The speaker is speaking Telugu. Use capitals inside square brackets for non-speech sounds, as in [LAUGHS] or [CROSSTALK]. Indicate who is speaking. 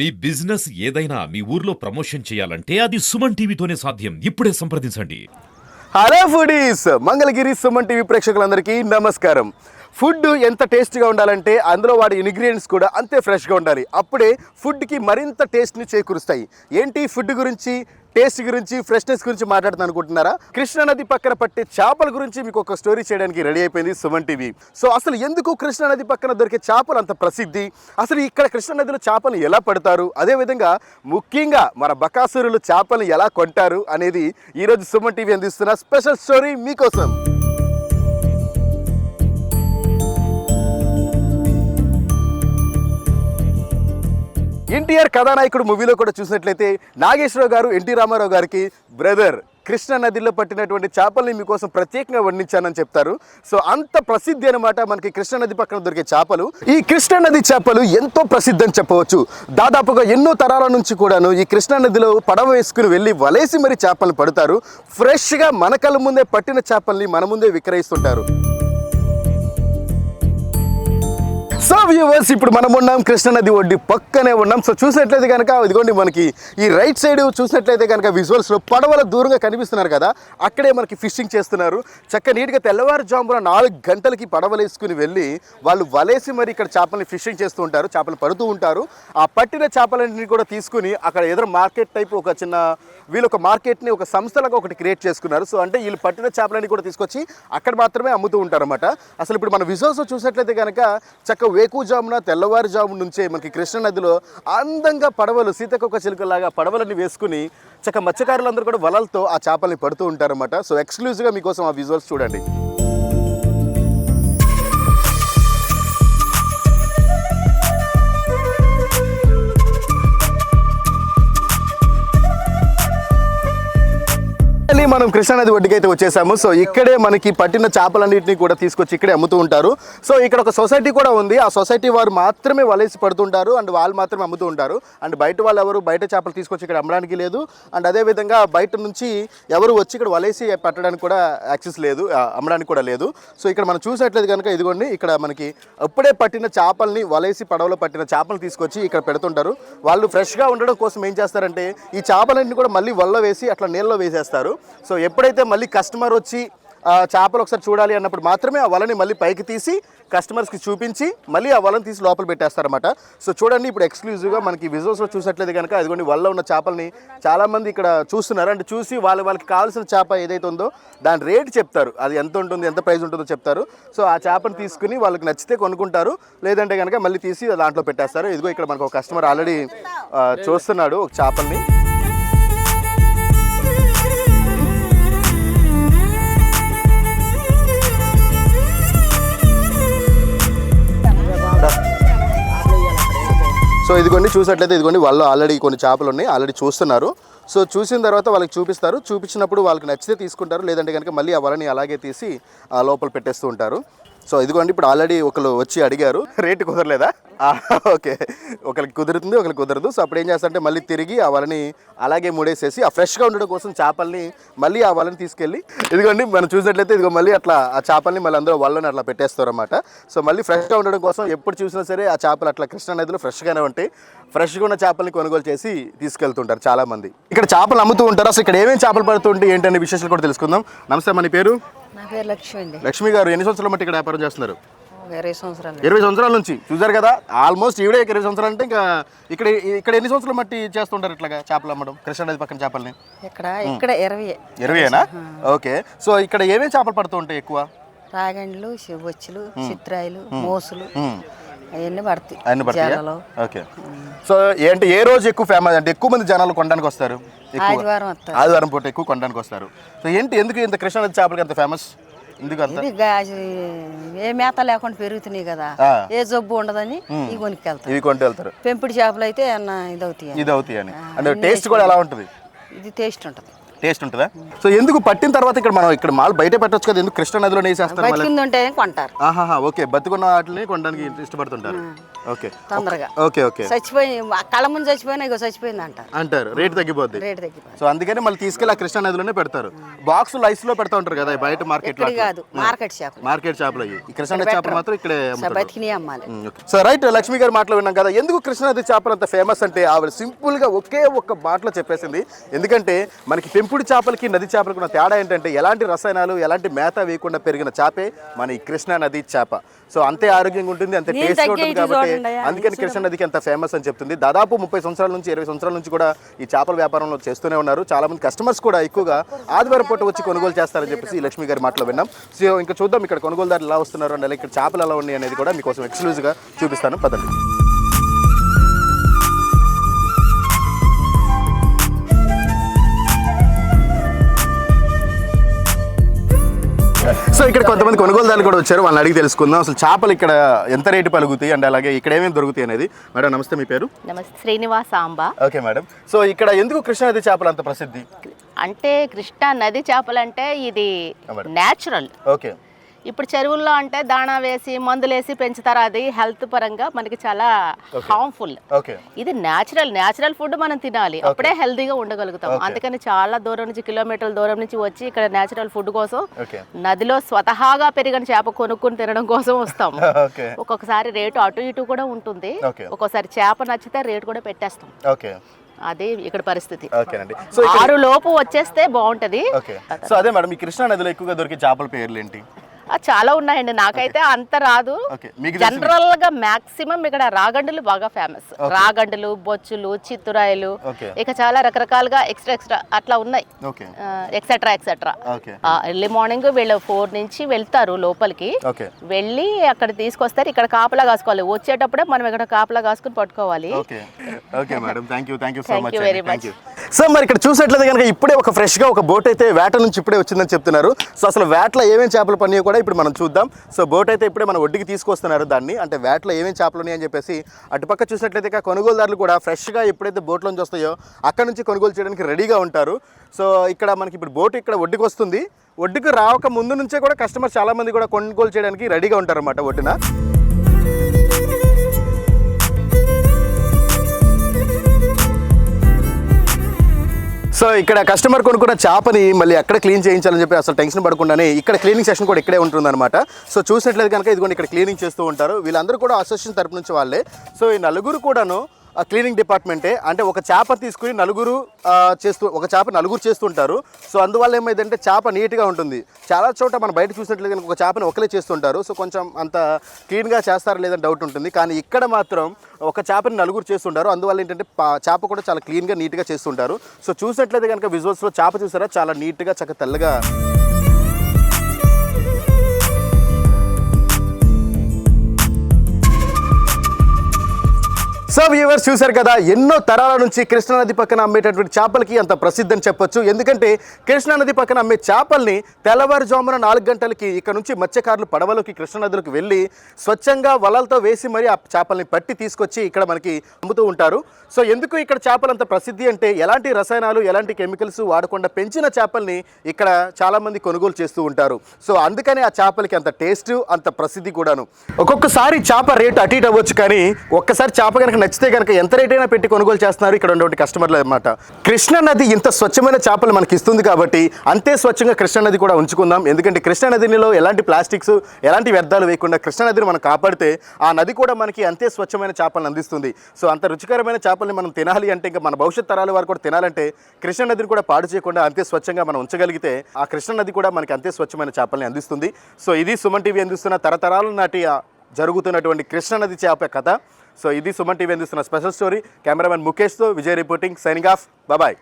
Speaker 1: మీ బిజినెస్ ఏదైనా మీ ఊర్లో ప్రమోషన్ చేయాలంటే అది సుమన్ టీవీతోనే సాధ్యం. ఇప్పుడే సంప్రదించండి.
Speaker 2: Hello foodies! Mangalagiri Suman TV ప్రేక్షకులందరికీ నమస్కారం. ఫుడ్ ఎంత టేస్ట్గా ఉండాలంటే అందులో వాడి ఇంగ్రీడియంట్స్ కూడా అంతే ఫ్రెష్గా ఉండాలి. అప్పుడే ఫుడ్కి మరింత టేస్ట్ని చేకూరుస్తాయి. ఏంటి ఫుడ్ గురించి? టేస్ట్ గురించి ఫ్రెష్నెస్ గురించి మాట్లాడుతాను అనుకుంటున్నారా? కృష్ణా నది పక్కన పట్టే చేపల గురించి మీకు ఒక స్టోరీ చేయడానికి రెడీ అయిపోయింది సుమన్ టీవీ. సో అసలు ఎందుకు కృష్ణా నది పక్కన దొరికే చేపలు అంత ప్రసిద్ధి? అసలు ఇక్కడ కృష్ణా నదిలో చేపలు ఎలా పడతారు? అదేవిధంగా ముఖ్యంగా మన బకాసురులు చేపలు ఎలా కొంటారు అనేది ఈరోజు సుమన్ టీవీ అందిస్తున్న స్పెషల్ స్టోరీ మీకోసం. ఎన్టీఆర్ కథానాయకుడు మూవీలో కూడా చూసినట్లయితే నాగేశ్వరరావు గారు ఎన్టీ రామారావు గారికి బ్రదర్ కృష్ణా నదిలో పట్టినటువంటి చేపల్ని మీకోసం ప్రత్యేకంగా వర్ణించానని చెప్తారు. సో అంత ప్రసిద్ధి అనమాట మనకి కృష్ణా నది పక్కన దొరికే చేపలు. ఈ కృష్ణా నది చేపలు ఎంతో ప్రసిద్ధం చెప్పవచ్చు. దాదాపుగా ఎన్నో తరాల నుంచి కూడాను ఈ కృష్ణా నదిలో పడవ వేసుకుని వెళ్ళి వలేసి మరి చేపలు పడతారు. ఫ్రెష్గా మన కళ్ళ ముందే పట్టిన చేపల్ని మన ముందే విక్రయిస్తుంటారు. సో వ్యూవర్స్ ఇప్పుడు మనం ఉన్నాం కృష్ణానది ఒడ్డి పక్కనే ఉన్నాం. సో చూసినట్లయితే కనుక ఇదిగోండి మనకి ఈ రైట్ సైడ్ చూసినట్లయితే కనుక విజువల్స్లో పడవల దూరంగా కనిపిస్తున్నారు కదా అక్కడే మనకి ఫిషింగ్ చేస్తున్నారు. చక్క నీట్గా తెల్లవారుజామున నాలుగు గంటలకి పడవలు వేసుకుని వెళ్ళి వాళ్ళు వలేసి మరి ఇక్కడ చేపల్ని ఫిషింగ్ చేస్తూ ఉంటారు చేపలు పడుతూ ఉంటారు. ఆ పట్టిన చేపలన్నీ కూడా తీసుకుని అక్కడ ఎదురు మార్కెట్ టైప్ ఒక చిన్న వీళ్ళు ఒక మార్కెట్ని ఒక సంస్థలాగా ఒకటి క్రియేట్ చేసుకున్నారు. సో అంటే వీళ్ళు పట్టిన చేపలన్నీ కూడా తీసుకొచ్చి అక్కడ మాత్రమే అమ్ముతూ ఉంటారన్నమాట. అసలు ఇప్పుడు మన విజువల్స్ చూసినట్లయితే కనుక చక్క వేకు వేకుజామున తెల్లవారుజాము నుంచే మనకి కృష్ణ నదిలో అందంగా పడవలు సీతకొక చిలుకలాగా పడవలన్నీ వేసుకుని చక్క మత్స్యకారులందరూ కూడా వలలతో ఆ చేపల్ని పడుతూ ఉంటారన్నమాట. సో ఎక్స్క్లూజివ్గా మీకోసం ఆ విజువల్స్ చూడండి. ఫైనలీ మనం కృష్ణానది ఒడ్డుకి అయితే వచ్చేసాము. సో ఇక్కడే మనకి పట్టిన చేపలన్నింటినీ కూడా తీసుకొచ్చి ఇక్కడే అమ్ముతూ ఉంటారు. సో ఇక్కడ ఒక సొసైటీ కూడా ఉంది. ఆ సొసైటీ వారు మాత్రమే వలేసి పడుతుంటారు. అండ్ వాళ్ళు మాత్రమే అమ్ముతూ ఉంటారు. అండ్ బయట వాళ్ళు ఎవరు బయట చేపలు తీసుకొచ్చి ఇక్కడ అమ్మడానికి లేదు. అండ్ అదేవిధంగా బయట నుంచి ఎవరు వచ్చి ఇక్కడ వలేసి పెట్టడానికి కూడా యాక్సెస్ లేదు. అమ్మడానికి కూడా లేదు. సో ఇక్కడ మనం చూసినట్లయితే కనుక ఇదిగోండి ఇక్కడ మనకి అప్పుడే పట్టిన చేపల్ని వలేసి పడవలో పట్టిన చేపలు తీసుకొచ్చి ఇక్కడ పెడుతుంటారు. వాళ్ళు ఫ్రెష్గా ఉండడం కోసం ఏం చేస్తారంటే ఈ చేపలన్నీ కూడా మళ్ళీ వల్ల వేసి అట్లా నీళ్ళలో వేసేస్తారు. సో ఎప్పుడైతే మళ్ళీ కస్టమర్ వచ్చి ఆ చేపలు ఒకసారి చూడాలి అన్నప్పుడు మాత్రమే ఆ వలని మళ్ళీ పైకి తీసి కస్టమర్స్కి చూపించి మళ్ళీ ఆ వలని తీసి లోపల పెట్టేస్తారన్నమాట. సో చూడండి ఇప్పుడు ఎక్స్క్లూజివ్గా మనకి విజువల్స్లో చూసట్లేదు కనుక అదిగోండి వల్ల ఉన్న చేపల్ని చాలామంది ఇక్కడ చూస్తున్నారు. అంటే చూసి వాళ్ళ వాళ్ళకి కావాల్సిన చేప ఏదైతే ఉందో దాని రేట్ చెప్తారు. అది ఎంత ఉంటుంది ఎంత ప్రైస్ ఉంటుందో చెప్తారు. సో ఆ చేపను తీసుకుని వాళ్ళకి నచ్చితే కొనుక్కుంటారు. లేదంటే కనుక మళ్ళీ తీసి దాంట్లో పెట్టేస్తారు. ఇదిగో ఇక్కడ మనకు ఒక కస్టమర్ ఆల్రెడీ చూస్తున్నాడు ఒక చేపల్ని. సో ఇదిగోండి చూసినట్లయితే ఇదిగోండి వాళ్ళు ఆల్రెడీ కొన్ని చేపలు ఉన్నాయి ఆల్రెడీ చూస్తున్నారు. సో చూసిన తర్వాత వాళ్ళకి చూపిస్తారు. చూపించినప్పుడు వాళ్ళకి నచ్చితే తీసుకుంటారు లేదంటే కనుక మళ్ళీ ఆ వలని అలాగే తీసి ఆ లోపల పెట్టేస్తూ ఉంటారు. సో ఇదిగోండి ఇప్పుడు ఆల్రెడీ ఒకరు వచ్చి అడిగారు. రేటు కుదరలేదా? ఓకే. ఒకరికి కుదురుతుంది ఒకరికి కుదరదు. సో అప్పుడు ఏం చేస్తారంటే మళ్ళీ తిరిగి ఆ వలని అలాగే ముడేసేసి ఆ ఫ్రెష్గా ఉండడం కోసం చేపల్ని మళ్ళీ ఆ వలని తీసుకెళ్ళి ఇదిగోండి మనం చూసినట్లయితే ఇదిగో మళ్ళీ అట్లా ఆ చేపల్ని మళ్ళీ అందరూ వలని అట్లా పెట్టేస్తారు అనమాట సో మళ్ళీ ఫ్రెష్గా ఉండడం కోసం ఎప్పుడు చూసినా సరే ఆ చేపలు అట్లా కృష్ణా నదిలో ఫ్రెష్గానే ఉంటాయి. ఫ్రెష్గా ఉన్న చేపల్ని కొనుగోలు చేసి తీసుకెళ్తుంటారు చాలా మంది ఇక్కడ చేపలు అమ్ముతూ ఉంటారు? అసలు ఇక్కడ ఏమేమి చేపలు పడుతుంటే ఏంటనే విశేషాలు కూడా తెలుసుకుందాం. నమస్తే మన పేరు?
Speaker 3: నా పేరు లక్ష్మి అండి.
Speaker 2: లక్ష్మి గారు ఎన్ని సంవత్సరాల మట్టి ఇక్కడ వ్యాపారం చేస్తున్నారు?
Speaker 3: ఇరవై సంవత్సరాలు
Speaker 2: ఇరవై సంవత్సరాల నుంచి. చూసారు కదా ఆల్మోస్ట్ ఈవిడే ఇరవై సంవత్సరాలు అంటే ఇంకా ఇక్కడ ఇక్కడ ఎన్ని సంవత్సరాల మట్టి చేస్తుంటారు ఇట్లాగా చేపలు అమ్మడం? కృష్ణా నది పక్కన చేపల్ని?
Speaker 3: ఇక్కడ ఇక్కడ ఇరవై
Speaker 2: ఇరవైనా ఓకే. సో ఇక్కడ ఏమేమి చేపలు పడుతూ ఉంటాయి ఎక్కువ?
Speaker 3: రాగండ్లు శివచ్చులు చిత్రాయిలు మోసులు. అవన్నీ పడతాయి
Speaker 2: అన్ని పడతాయా?
Speaker 3: జనాలు.
Speaker 2: ఓకే. సో ఏంటి ఏ రోజు ఎక్కువ ఫేమస్ అంటే ఎక్కువ మంది జనాలు కొనడానికి వస్తారు? ఎక్కువ.
Speaker 3: ఆదివారం వస్తారు.
Speaker 2: ఆదివారం పూట ఎక్కువ కొనడానికి వస్తారు. సో ఏంటి ఎందుకు ఇంత కృష్ణా నది చేపలకి అంత ఫేమస్ ఎందుకు అంత?
Speaker 3: ఇవి గాజు ఏ మేత లేకుండా పెరుగుతున్నాయి కదా.
Speaker 2: ఆ.
Speaker 3: ఏ జబ్బు ఉండదని ఇవి కొనుక్కెళ్తాం
Speaker 2: ఇవి కొంటూ వెళ్తారు
Speaker 3: పెంపుడు చేపలు అయితే అన్న ఇది అవుతాయి
Speaker 2: ఇది అవుతాయి అని అంటే టేస్ట్ కూడా ఎలా ఉంటుంది?
Speaker 3: ఇది టేస్ట్ ఉంటుంది.
Speaker 2: టేస్ట్ ఉంటుందా? సో ఎందుకు పట్టిన తర్వాత ఇక్కడ మనం ఇక్కడ మాల్ బయట పెట్టొచ్చు కదా? ఎందుకు కృష్ణా నదిలో వేసేస్తారు ఓకే. బతుకున్న వాటిని కొనడానికి ఇష్టపడుతుంటారు. ఓకే.
Speaker 3: తొందరగా.
Speaker 2: ఓకే ఓకే
Speaker 3: చచ్చిపోయి కళ్ళ ముందు చచ్చిపోయినా ఇగో చచ్చిపోయింది అంటారు.
Speaker 2: అంటారు రేట్ తగ్గిపోద్ది.
Speaker 3: రేటు తగ్గిపోయింది
Speaker 2: సో అందుకని మళ్ళీ తీసుకెళ్ళి ఆ కృష్ణా నదిలోనే పెడతారు. బాక్స్ లైస్లో పెడతా ఉంటారు కదా బయట మార్కెట్
Speaker 3: ఇక్కడ కాదు మార్కెట్ చేపలు.
Speaker 2: మార్కెట్ చేపలు అయ్యి. ఈ కృష్ణా నది చేపలు మాత్రం ఇక్కడే
Speaker 3: బతికినాయి అమ్మాలి.
Speaker 2: సో రైట్ లక్ష్మి గారి మాటలు విన్నాం కదా ఎందుకు కృష్ణానది చేపలు అంత ఫేమస్ అంటే ఆవిడ సింపుల్గా ఒకే ఒక్క మాటలో చెప్పేసింది. ఎందుకంటే మనకి పెంపుడు చేపలకి నది చేపలకి ఉన్న తేడా ఏంటంటే ఎలాంటి రసాయనాలు ఎలాంటి మేత వేయకుండా పెరిగిన చేపే మన ఈ కృష్ణా నది చేప. సో అంతే ఆరోగ్యంగా ఉంటుంది అంతే టేస్ట్ ఉంటుంది కాబట్టి. అందుకని కృష్ణా నదికి అంత ఫేమస్ అని చెప్తుంది. దాదాపు ముప్పై సంవత్సరాల నుంచి ఇరవై సంవత్సరాల నుంచి కూడా ఈ చేపల వ్యాపారంలో చేస్తూనే ఉన్నారు. చాలా మంది కస్టమర్స్ కూడా ఎక్కువగా ఆదివారం పూట వచ్చి కొనుగోలు చేస్తారని చెప్పేసి ఈ లక్ష్మి గారి మాటలో విన్నాం. సో ఇంకా చూద్దాం ఇక్కడ కొనుగోలుదారులు ఎలా వస్తున్నారు అండ్ ఇక్కడ చేపలు ఎలా ఉన్నాయి అనేది కూడా మీకోసం ఎక్స్క్లూజివ్గా చూపిస్తాను. పదండి. సో ఇక్కడ కొంతమంది కొనుగోలుదారులు కూడా వచ్చారు. వాళ్ళని అడిగి తెలుసుకుందాం. అసలు చేపలు ఇక్కడ ఎంత రేటు పలుకుతాయి అండ్ అలాగే ఇక్కడ ఏమేమి దొరుకుతాయి అనేది. మేడం నమస్తే మీ పేరు?
Speaker 4: నమస్తే Srinivasa Amba.
Speaker 2: Okay madam. So ఇక్కడ ఎందుకు కృష్ణానది చేపలు అంత ప్రసిద్ధి?
Speaker 4: అంటే కృష్ణా నది చేపలంటే ఇది
Speaker 2: మేడం.
Speaker 4: Natural
Speaker 2: okay.
Speaker 4: ఇప్పుడు చెరువుల్లో అంటే దాణా వేసి మందులు వేసి పెంచుతారు? అది హెల్త్ పరంగా మనకి చాలా హార్మ్ఫుల్ ఇది న్యాచురల్ న్యాచురల్ ఫుడ్ మనం తినాలి. అప్పుడే హెల్తీగా ఉండగలుగుతాం. అందుకని చాలా దూరం నుంచి కిలోమీటర్ల దూరం నుంచి వచ్చి ఇక్కడ న్యాచురల్ ఫుడ్ కోసం నదిలో స్వతహాగా పెరిగిన చేప కొనుక్కుని తినడం కోసం వస్తాం. [LAUGHS] ఒక్కొక్కసారి రేటు అటు ఇటు కూడా ఉంటుంది. ఒక్కోసారి చేప నచ్చితే రేటు కూడా పెట్టేస్తాం. అది ఇక్కడ పరిస్థితి. ఆరు లోపు వచ్చేస్తే బాగుంటది.
Speaker 2: సో అదే మేడం ఈ కృష్ణా నదిలో ఎక్కువగా దొరికే చేపల పేర్లు ఏంటి?
Speaker 4: చాలా ఉన్నాయండి. నాకైతే అంత రాదు. జనరల్గా మాక్సిమం ఇక్కడ రాగండులు బాగా ఫేమస్. రాగండులు బొచ్చులు చిత్తురాయలు ఇక చాలా రకరకాలుగా ఎక్స్ట్రా ఎక్స్ట్రా అట్లా ఉన్నాయి.
Speaker 2: Okay.
Speaker 4: Etcetera etcetera.
Speaker 2: Okay.
Speaker 4: Early morning వీళ్ళు ఫోర్ నుంచి వెళ్తారు లోపలికి.
Speaker 2: ఓకే.
Speaker 4: వెళ్ళి అక్కడ తీసుకొస్తారు. ఇక్కడ కాపలా కాసుకోవాలి. వచ్చేటప్పుడే మనం ఇక్కడ కాపలా కాసుకుని పట్టుకోవాలి.
Speaker 2: Okay. Okay madam. Thank you thank you so మరి ఇక్కడ చూసినట్లయితే కనుక ఇప్పుడే ఒక ఫ్రెష్గా ఒక బోట్ అయితే వేట నుంచి ఇప్పుడే వచ్చిందని చెప్తున్నారు. సో అసలు వేటలో ఏమేమి చేపలు పన్నాయో కూడా ఇప్పుడు మనం చూద్దాం. సో బోట్ అయితే ఇప్పుడే మన ఒడ్డుకి తీసుకొస్తున్నారు దాన్ని. అంటే వేటలో ఏమేమి చేపలు ఉన్నాయని చెప్పేసి అటుపక్క చూసినట్లయితే కొనుగోలుదారులు కూడా ఫ్రెష్గా ఎప్పుడైతే బోట్లోంచి వస్తాయో అక్కడ నుంచి కొనుగోలు చేయడానికి రెడీగా ఉంటారు. సో ఇక్కడ మనకి ఇప్పుడు బోట్ ఇక్కడ ఒడ్డుకి వస్తుంది. ఒడ్డుకు రావక ముందు నుంచే కూడా కస్టమర్ చాలా మంది కూడా కొనుగోలు చేయడానికి రెడీగా ఉంటారు అన్నమాట ఒడ్డున. సో ఇక్కడ కస్టమర్ కొనుక్కున్న చేపని మళ్ళీ ఎక్కడ క్లీన్ చేయించాలని చెప్పి అసలు టెన్షన్ పడకుండానే ఇక్కడ క్లీనింగ్ సెషన్ కూడా ఇక్కడే ఉంటుందన్నమాట. సో చూసినట్లయితే కనుక ఇదిగోండి ఇక్కడ క్లీనింగ్ చేస్తూ ఉంటారు. వీళ్ళందరూ కూడా అసోసియేషన్ తరపు నుంచి వాళ్ళే. సో ఈ నలుగురు కూడాను క్లీనింగ్ డిపార్ట్మెంటే. అంటే ఒక చేప తీసుకుని నలుగురు చేస్తూ ఒక చేప నలుగురు చేస్తుంటారు. సో అందువల్ల ఏమైందంటే చేప నీట్గా ఉంటుంది. చాలా చోట మనం బయట చూసినట్లయితే కనుక ఒక చేపని ఒకలే చేస్తుంటారు. సో కొంచెం అంత క్లీన్గా చేస్తారా లేదని డౌట్ ఉంటుంది. కానీ ఇక్కడ మాత్రం ఒక చేపని నలుగురు చేస్తుంటారు. అందువల్ల ఏంటంటే చేప కూడా చాలా క్లీన్గా నీట్గా చేస్తుంటారు. సో చూసినట్లయితే కనుక విజువల్స్లో చేప చూసారా? చాలా నీట్గా చక్క తెల్లగా సో వ్యూవర్స్ చూశారు కదా ఎన్నో తరాల నుంచి కృష్ణానది పక్కన అమ్మేటటువంటి చేపలకి అంత ప్రసిద్ధి అని చెప్పొచ్చు. ఎందుకంటే కృష్ణానది పక్కన అమ్మే చేపల్ని తెల్లవారుజామున నాలుగు గంటలకి ఇక్కడ నుంచి మత్స్యకారులు పడవలోకి కృష్ణానదిలోకి వెళ్ళి స్వచ్ఛంగా వలలతో వేసి మరి ఆ చేపల్ని పట్టి తీసుకొచ్చి ఇక్కడ మనకి అమ్ముతూ ఉంటారు. సో ఎందుకు ఇక్కడ చేపలు అంత ప్రసిద్ధి అంటే ఎలాంటి రసాయనాలు ఎలాంటి కెమికల్స్ వాడకుండా పెంచిన చేపల్ని ఇక్కడ చాలామంది కొనుగోలు చేస్తూ ఉంటారు. సో అందుకనే ఆ చేపలకి అంత టేస్ట్ అంత ప్రసిద్ధి కూడాను. ఒక్కొక్కసారి చేప రేటు అటు ఇటు అవ్వచ్చు కానీ ఒక్కసారి చేప కనుక నచ్చితే కనుక ఎంత రేట్ అయినా పెట్టి కొనుగోలు చేస్తున్నారు ఇక్కడ ఉన్నటువంటి కస్టమర్లు అనమాట కృష్ణానది ఇంత స్వచ్ఛమైన చేపలు మనకి ఇస్తుంది కాబట్టి అంతే స్వచ్ఛంగా కృష్ణా నది కూడా ఉంచుకుందాం. ఎందుకంటే కృష్ణానదిలో ఎలాంటి ప్లాస్టిక్స్ ఎలాంటి వ్యర్థాలు వేయకుండా కృష్ణానదిని మనం కాపాడితే ఆ నది కూడా మనకి అంతే స్వచ్ఛమైన చేపలను అందిస్తుంది. సో అంత రుచికరమైన చేపల్ని మనం తినాలి అంటే ఇంకా మన భవిష్యత్ తరాల వారు కూడా తినాలంటే కృష్ణా నదిని కూడా పాడు చేయకుండా అంతే స్వచ్ఛంగా మనం ఉంచగలిగితే ఆ కృష్ణా నది కూడా మనకి అంతే స్వచ్ఛమైన చేపల్ని అందిస్తుంది. సో ఇది సుమన్ టీవీ అందిస్తున్న తరతరాల నాటి జరుగుతున్నటువంటి కృష్ణా నది చేప కథ. సో ఇది సుమన్ టీవీ అందిస్తున్న special story. Cameraman ముఖేష్తో Vijay reporting. Signing off. Bye